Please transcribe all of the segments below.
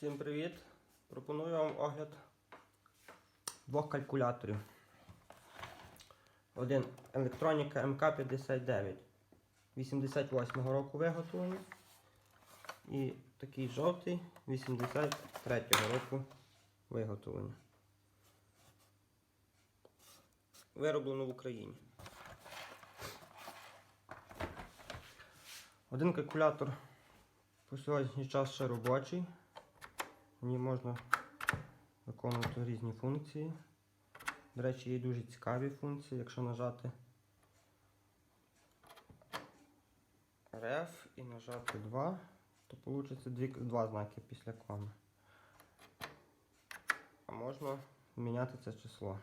Всім привіт! Пропоную вам огляд двох калькуляторів. Один електроніка МК-59 88-го року виготовлення. І такий жовтий 83-го року виготовлення. Вироблено в Україні. Один калькулятор по сьогоднішній час ще робочий. Ній можна виконувати різні функції. До речі, є дуже цікаві функції, якщо нажати RF і нажати 2, то вийде дві, два знаки після коми. А можна міняти це число.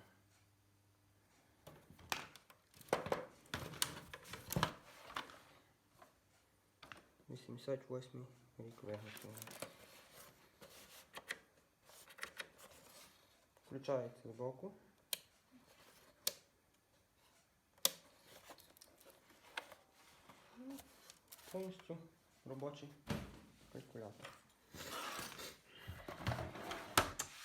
Вісімдесят восьмий рік виготовлення. Включається збоку. Повністю робочий калькулятор.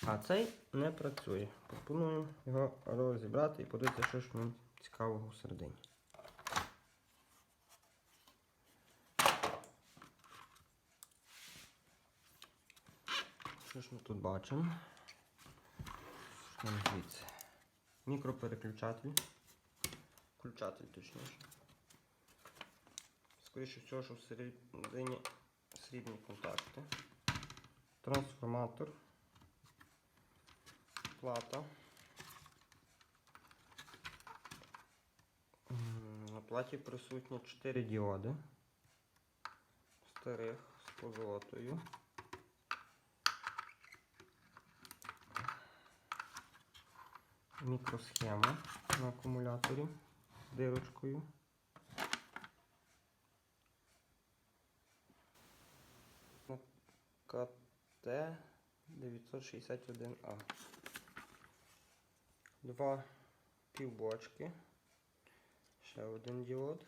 А цей не працює. Пропоную його розібрати і подивитися, що ж ньому цікавого всередині. Що ж ми тут бачимо? Звідси? Мікропереключатель. Включатель точніше. Скоріше всього, що всередині срібні контакти. Трансформатор. Плата. На платі присутні 4 діоди. Старих з позолотою. Мікросхема на акумуляторі з дирочкою. КТ 961А. Два півбочки. Ще один діод.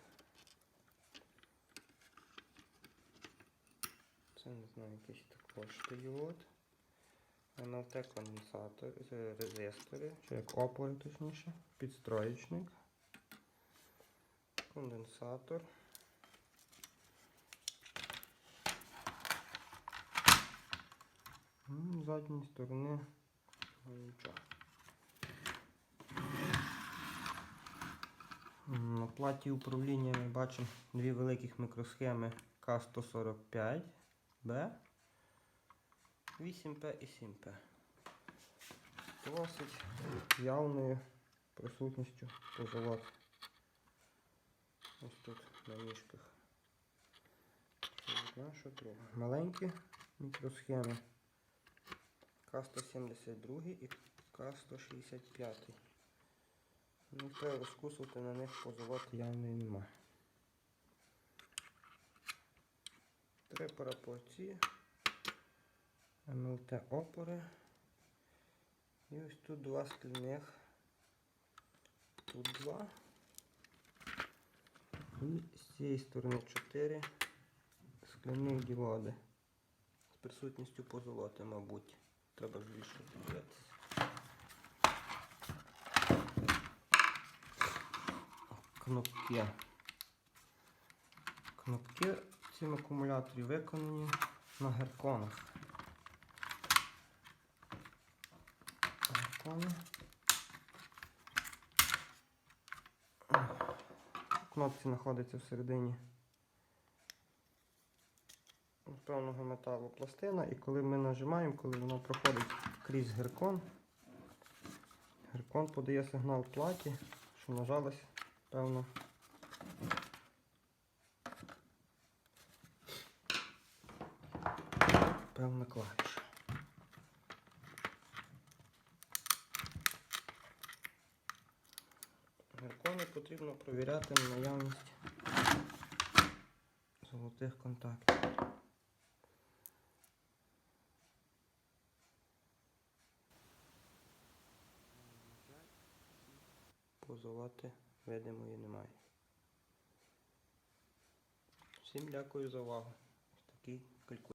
Це не знаю, якийсь також діод. НЛТ конденсатор, резистори, чи як опори точніше, підстроєчник, конденсатор. З задньої сторони ну, нічого. На платі управління ми бачимо дві великих мікросхеми К145Б. 8П і 7П. Досить явною присутністю позолот. Ось тут на ніжках. Маленькі мікросхеми. К172 і К165. Ну, треба розкусувати на них позолот явної нема. Три пропорції. МЛТ опори. І ось тут два скляних. Тут два. І з цієї сторони чотири скляних діоди. З присутністю позолоти, мабуть. Треба більше подивитися. Кнопки. Кнопки в цьому акумуляторі виконані на герконах. В кнопці знаходиться всередині певного металу пластина, і коли ми нажимаємо, коли воно проходить крізь геркон, геркон подає сигнал платі, що нажалась певно. Певна клавіша. Потрібно провіряти на наявність золотих контактів. Позолоти видимої немає. Всім дякую за увагу. Такий калькулятор.